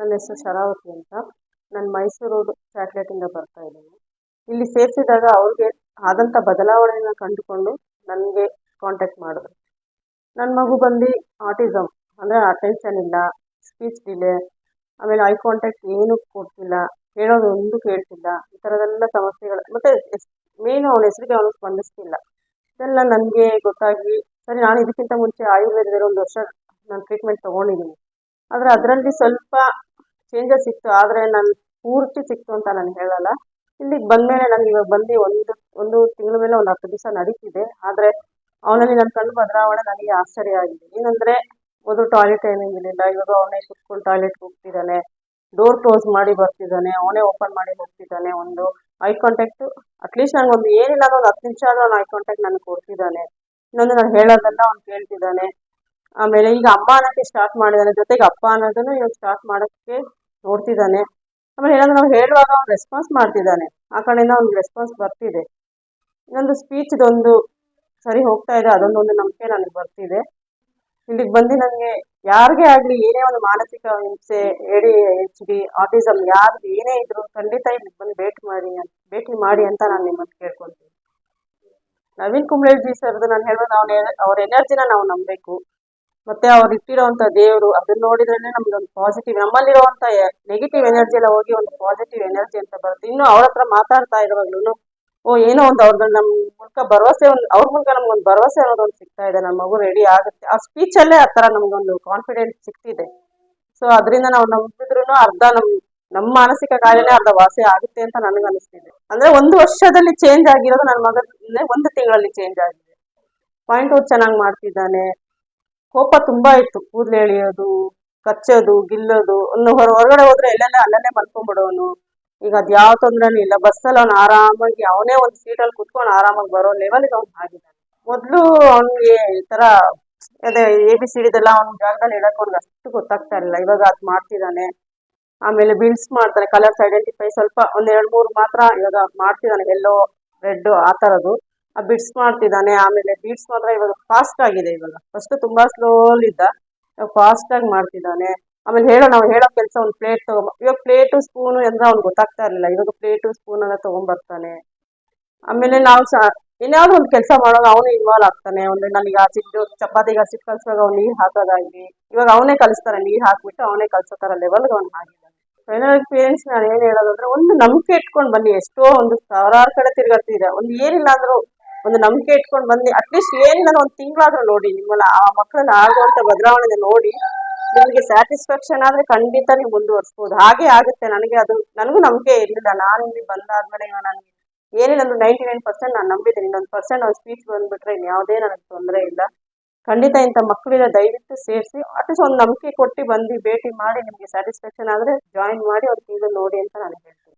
ನನ್ನ ಹೆಸರು ಶರಾವತಿ ಅಂತ. ನಾನು ಮೈಸೂರು ಇಂದ ಬರ್ತಾ ಇದ್ದೀನಿ. ಇಲ್ಲಿ ಸೇರಿಸಿದಾಗ ಅವ್ರಿಗೆ ಆದಂಥ ಬದಲಾವಣೆನ ಕಂಡುಕೊಂಡು ನನಗೆ ಕಾಂಟ್ಯಾಕ್ಟ್ ಮಾಡಿದ್ರು ನನ್ನ ಮಗು ಬಂದು ಆಟಿಸಮ್ ಅಂದರೆ ಅಟೆನ್ಷನ್ ಇಲ್ಲ ಸ್ಪೀಚ್ ಡಿಲೇ ಆಮೇಲೆ ಐ ಕಾಂಟ್ಯಾಕ್ಟ್ ಏನೂ ಕೊಡ್ತಿಲ್ಲ, ಹೇಳೋದು ಒಂದು ಕೇಳ್ತಿಲ್ಲ, ಈ ಥರದ್ದೆಲ್ಲ ಸಮಸ್ಯೆಗಳು. ಮತ್ತು ಮೇನ್ ಅವನ ಹೆಸರಿಗೆ ಅವನು ಸ್ಪಂದಿಸ್ತಿಲ್ಲ. ಇದೆಲ್ಲ ನನಗೆ ಗೊತ್ತಾಗಿ, ಸರಿ ನಾನು ಇದಕ್ಕಿಂತ ಮುಂಚೆ ಆಯುರ್ವೇದದಲ್ಲಿ ಒಂದು ವರ್ಷ ನಾನು ಟ್ರೀಟ್ಮೆಂಟ್ ತೊಗೊಂಡಿದ್ದೀನಿ ಆದರೆ ಅದರಲ್ಲಿ ಸ್ವಲ್ಪ ಚೇಂಜಸ್ ಇತ್ತು, ಆದರೆ ನಾನು ಪೂರ್ತಿ ಸಿಕ್ತು ಅಂತ ನಾನು ಹೇಳಲ್ಲ. ಇಲ್ಲಿಗೆ ಬಂದಮೇಲೆ ನಾನು ಇವಾಗ ಬಂದು ಒಂದು ಒಂದು ತಿಂಗಳ ಮೇಲೆ ಒಂದು ಹತ್ತು ದಿವಸ ನಡೀತಿದೆ. ಆದರೆ ಅವನಲ್ಲಿ ನನ್ನ ಕಣ್ಣು ಬದಲಾವಣೆ ನನಗೆ ಆಶ್ಚರ್ಯ ಆಗಿದೆ. ಏನಂದರೆ, ಮೊದಲು ಟಾಯ್ಲೆಟ್ ಟೈಮಿಂಗ್ ಇರಲಿಲ್ಲ. ಇವಾಗ ಅವನೇ ಕುತ್ಕೊಂಡು ಟಾಯ್ಲೆಟ್ ಹೋಗ್ತಿದ್ದಾನೆ. ಡೋರ್ ಕ್ಲೋಸ್ ಮಾಡಿ ಬರ್ತಿದ್ದಾನೆ. ಅವನೇ ಓಪನ್ ಮಾಡಿ ಹೋಗ್ತಿದ್ದಾನೆ ಒಂದು ಐ ಕಾಂಟ್ಯಾಕ್ಟ್ ಅಟ್ಲೀಸ್ಟ್ ಒಂದು ಏನಿಲ್ಲ ಒಂದು ಹತ್ತು ನಿಮಿಷ ಆದರೂ ಅವ್ನು ಐ ಕಾಂಟ್ಯಾಕ್ಟ್ ನನಗೆ ಕೊಡ್ತಿದ್ದಾನೆ. ಇನ್ನೊಂದು ನಾನು ಹೇಳೋದನ್ನ ಅವ್ನು ಕೇಳ್ತಿದ್ದಾನೆ. ಆಮೇಲೆ ಈಗ ಅಮ್ಮ ಅನ್ನೋಕ್ಕೆ ಸ್ಟಾರ್ಟ್ ಮಾಡಿದ್ದಾನೆ ಜೊತೆಗೆ ಅಪ್ಪ ಅನ್ನೋದನ್ನು ಇವಾಗ ಸ್ಟಾರ್ಟ್ ಮಾಡೋಕ್ಕೆ ನೋಡ್ತಿದ್ದಾನೆ. ಆಮೇಲೆ ಏನಾದರೂ ನಾವು ಹೇಳುವಾಗ ಅವ್ನು ರೆಸ್ಪಾನ್ಸ್ ಮಾಡ್ತಿದ್ದಾನೆ. ಆ ಕಡೆಯಿಂದ ಅವ್ನಿಗೆ ರೆಸ್ಪಾನ್ಸ್ ಬರ್ತಿದೆ. ಇನ್ನೊಂದು ಸ್ಪೀಚ್ದೊಂದು ಸರಿ ಹೋಗ್ತಾ ಇದೆ. ಅದೊಂದೊಂದು ನಂಬಿಕೆ ನನಗೆ ಬರ್ತಿದೆ. ಇಲ್ಲಿಗೆ ಬಂದು ನನಗೆ ಯಾರಿಗೆ ಆಗಲಿ ಏನೇ ಒಂದು ಮಾನಸಿಕ ಹಿಂಸೆ, A D H D autism ಯಾರ್ದು ಏನೇ ಇದ್ರು ಖಂಡಿತ ಇಲ್ಲಿಗೆ ಬಂದು ಭೇಟಿ ಮಾಡಿ ಭೇಟಿ ಮಾಡಿ ಅಂತ ನಾನು ನಿಮ್ಮನ್ನು ಕೇಳ್ಕೊತೀನಿ. ನವೀನ್ ಕುಂಬ್ಳೆಜಿ ಸರ್ದು ನಾನು ಹೇಳ್ಬೋದು ಅವ್ನ ಅವ್ರ ಎನರ್ಜಿನ ನಾವು ನಂಬಬೇಕು. ಮತ್ತೆ ಅವ್ರು ಇಟ್ಟಿರೋಂತ ದೇವರು ಅದನ್ನ ನೋಡಿದ್ರೆ ನಮ್ಗೆ ಒಂದು ಪಾಸಿಟಿವ್ ನಮ್ಮಲ್ಲಿರುವಂತ ನೆಗೆಟಿವ್ ಎನರ್ಜಿ ಎಲ್ಲ ಹೋಗಿ ಒಂದು ಪಾಸಿಟಿವ್ ಎನರ್ಜಿ ಅಂತ ಬರುತ್ತೆ. ಇನ್ನು ಅವ್ರ ಹತ್ರ ಮಾತಾಡ್ತಾ ಇರುವಾಗ್ಲೂ ಓ, ಏನೋ ಒಂದು ಅವ್ರದ್ದು ನಮ್ಮ ಮೂಲಕ ಭರವಸೆ ಒಂದು, ಅವ್ರ ಮೂಲಕ ನಮ್ಗೊಂದು ಭರವಸೆ ಅನ್ನೋದು ಒಂದು ಸಿಗ್ತಾ ಇದೆ ನನ್ನ ಮಗು ರೆಡಿ ಆಗುತ್ತೆ. ಆ ಸ್ಪೀಚಲ್ಲೇ ಆ ಥರ ನಮ್ಗೊಂದು ಕಾನ್ಫಿಡೆನ್ಸ್ ಸಿಗ್ತಿದೆ. ಸೊ ಅದರಿಂದ ನಾವು ನಂಬಿದ್ರು ಅರ್ಧ ನಮ್ ನಮ್ಮ ಮಾನಸಿಕ ಕಾಯಿಲೆ ಅರ್ಧ ವಾಸಿ ಆಗುತ್ತೆ ಅಂತ ನನಗೆ ಅನಿಸ್ತಿದೆ. ಅಂದ್ರೆ ಒಂದು ವರ್ಷದಲ್ಲಿ ಚೇಂಜ್ ಆಗಿರೋದು ನನ್ನ ಮಗನೇ ಒಂದು ತಿಂಗಳಲ್ಲಿ ಚೇಂಜ್ ಆಗಿದೆ. ಪಾಯಿಂಟ್ ಔಟ್ ಚೆನ್ನಾಗಿ ಮಾಡ್ತಿದ್ದಾನೆ. ಕೋಪ ತುಂಬಾ ಇತ್ತು. ಕೂದಲು ಎಳೆಯೋದು, ಕಚ್ಚೋದು, ಗಿಲ್ಲೋದು ಒಂದು ಹೊರ ಹೊರಗಡೆ ಹೋದ್ರೆ ಎಲ್ಲೆಲ್ಲ ಅಲ್ಲಲ್ಲೇ ಮಲ್ಕೊಂಡ್ಬಿಡೋನು ಈಗ ಅದು ಯಾವ ತೊಂದರೆನೂ ಇಲ್ಲ. ಬಸ್ಸಲ್ಲಿ ಅವ್ನು ಆರಾಮಾಗಿ, ಅವನೇ ಒಂದು ಸೀಟಲ್ಲಿ ಕುತ್ಕೊಂಡು ಆರಾಮಾಗಿ ಬರೋ ಲೆವೆಲ್ಗೆ ಅವ್ನು ಆಗಿದ್ದಾನೆ. ಮೊದಲು ಅವನಿಗೆ ಈ ತರ ಅದೇ ಎ ಬಿ ಸಿ ಡಿದೆಲ್ಲ ಅವ್ನ ಜಾಗದಲ್ಲಿ ಇಡಕ್ಕೆ ಅವ್ನಿಗೆ ಅಷ್ಟು ಗೊತ್ತಾಗ್ತಾ ಇರಲಿಲ್ಲ. ಇವಾಗ ಅದು ಮಾಡ್ತಿದ್ದಾನೆ ಆಮೇಲೆ ಬಿಲ್ಸ್ ಮಾಡ್ತಾನೆ. ಕಲರ್ಸ್ ಐಡೆಂಟಿಫೈ ಸ್ವಲ್ಪ ಒಂದ್ ಎರಡು ಮೂರು ಮಾತ್ರ ಇವಾಗ ಮಾಡ್ತಿದ್ದಾನೆ ಎಲ್ಲೋ ರೆಡ್ ಆ ಥರದ್ದು ಆ ಬಿಡ್ಸ್ ಮಾಡ್ತಿದ್ದಾನೆ, ಆಮೇಲೆ ಬೀಡ್ಸ್ ಮಾತ್ರ ಇವಾಗ ಫಾಸ್ಟ್ ಆಗಿದೆ ಇವಾಗ. ಫಸ್ಟ್ ತುಂಬಾ ಸ್ಲೋಲ್ ಇದ್ದ ಫಾಸ್ಟ್ ಆಗಿ ಮಾಡ್ತಿದ್ದಾನೆ. ಆಮೇಲೆ ಹೇಳೋ, ನಾವು ಹೇಳೋ ಕೆಲಸ ಒಂದು ಪ್ಲೇಟ್ ತಗೊಂಬ ಇವಾಗ ಪ್ಲೇಟು ಸ್ಪೂನು ಅಂದ್ರೆ ಅವ್ನು ಗೊತ್ತಾಗ್ತಾ ಇರಲಿಲ್ಲ. ಇವಾಗ ಪ್ಲೇಟು ಸ್ಪೂನ್ ಎಲ್ಲ ತಗೊಂಡ್ಬರ್ತಾನೆ ಆಮೇಲೆ ನಾವು ಸಹ ಇನ್ಯಾವುದೋ ಒಂದು ಕೆಲಸ ಮಾಡೋದು ಅವನು ಇನ್ವಾಲ್ವ್ ಆಗ್ತಾನೆ. ಒಂದು ನನಗೆ ಆ ಸಿಟ್ಟು ಚಪಾತಿಗೆ ಹಸಿಟ್ಟು ಕಲ್ಸುವಾಗ ಅವ್ನು ನೀರು ಹಾಕೋದಾಗ್ಲಿ, ಇವಾಗ ಅವನೇ ಕಲಿಸ್ತಾರೆ ನೀರು ಹಾಕ್ಬಿಟ್ಟು ಅವನೇ ಕಲ್ಸೋತಾರ ಥರ ಲೆವೆಲ್ಗೆ ಅವ್ನು ಆಗಿದ್ದಾನೆ ಫೈನಲ್ ಪೇರೆಂಟ್ಸ್ ನಾನು ಏನು ಹೇಳೋದಂದ್ರೆ, ಒಂದು ನಂಬಿಕೆ ಇಟ್ಕೊಂಡು ಬನ್ನಿ. ಎಷ್ಟೋ ಒಂದು ಸಾವಿರಾರು ಕಡೆ ತಿರುಗಾಡ್ತಿದೆ. ಒಂದು ಏನಿಲ್ಲ ಅಂದ್ರೂ ಒಂದು ನಂಬಿಕೆ ಇಟ್ಕೊಂಡು ಬಂದು ಅಟ್ಲೀಸ್ಟ್ ನಾನು ಒಂದು ತಿಂಗಳಾದ್ರೂ ನೋಡಿ ನಿಮ್ಮನ್ನ ಆ ಮಕ್ಕಳನ್ನ ಆಗುವಂತ ಬದಲಾವಣೆ ನೋಡಿ. ನಿಮಗೆ ಸ್ಯಾಟಿಸ್ಫ್ಯಾಕ್ಷನ್ ಆದ್ರೆ ಖಂಡಿತ ನೀವು ಮುಂದುವರ್ಸ್ಬೋದು. ಹಾಗೆ ಆಗುತ್ತೆ. ನನಗೆ ಅದು, ನನಗೂ ನಂಬಿಕೆ ಇರಲಿಲ್ಲ. ನಾನು ಇಲ್ಲಿ ಬಂದಾದ್ಮೇಲೆ ನನಗೆ ಏನಿಲ್ಲ ನೈಂಟಿ ನೈನ್ ಪರ್ಸೆಂಟ್ ನಾನು ನಂಬಿದ್ದೀನಿ. ಇನ್ನೊಂದು ಪರ್ಸೆಂಟ್ ಒಂದು ಸ್ಪೀಚ್ ಬಂದ್ಬಿಟ್ರೆ ಯಾವುದೇ ನನಗೆ ತೊಂದರೆ ಇಲ್ಲ. ಖಂಡಿತ ಇಂಥ ಮಕ್ಕಳಿಗೆ ದಯವಿಟ್ಟು ಸೇರಿಸಿ ಅಟ್ಲೀಸ್ಟ್ ಒಂದು ನಂಬಿಕೆ ಕೊಟ್ಟು ಬಂದು ಭೇಟಿ ಮಾಡಿ, ನಿಮಗೆ ಸ್ಯಾಟಿಸ್ಫ್ಯಾಕ್ಷನ್ ಆದರೆ ಜಾಯಿನ್ ಮಾಡಿ ಅವ್ರ ತಿಂಗಳು ನೋಡಿ ಅಂತ ನಾನು ಹೇಳ್ತೀನಿ